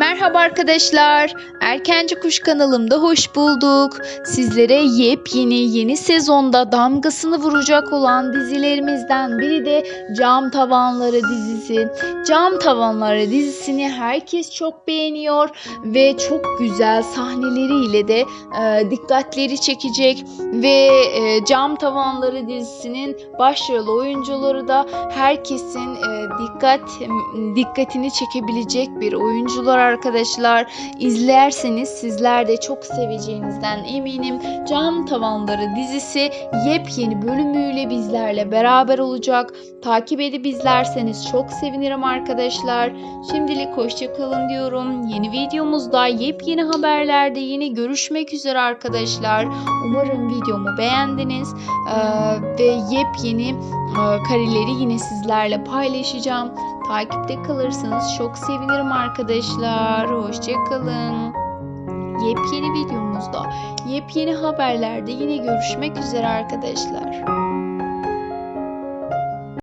Merhaba arkadaşlar. Erkenci Kuş kanalımda hoş bulduk. Sizlere yepyeni yeni sezonda damgasını vuracak olan dizilerimizden biri de Cam Tavanları dizisi. Cam Tavanları dizisini herkes çok beğeniyor ve çok güzel sahneleriyle de e, dikkatleri çekecek ve e, Cam Tavanları dizisinin başrol oyuncuları da herkesin e, dikkat dikkatini çekebilecek bir oyuncular arkadaşlar. İzlerseniz sizler de çok seveceğinizden eminim. Cam Tavanları dizisi yepyeni bölümüyle bizlerle beraber olacak. Takip edip izlerseniz çok sevinirim arkadaşlar. Şimdilik hoşçakalın diyorum. Yeni videomuzda yepyeni haberlerde yine görüşmek üzere arkadaşlar. Umarım videomu beğendiniz Ee, ve yepyeni e, kareleri yine sizlerle paylaşacağım. Takipte kalırsanız çok sevinirim arkadaşlar. Hoşçakalın. Yepyeni videomuzda, yepyeni haberlerde yine görüşmek üzere arkadaşlar.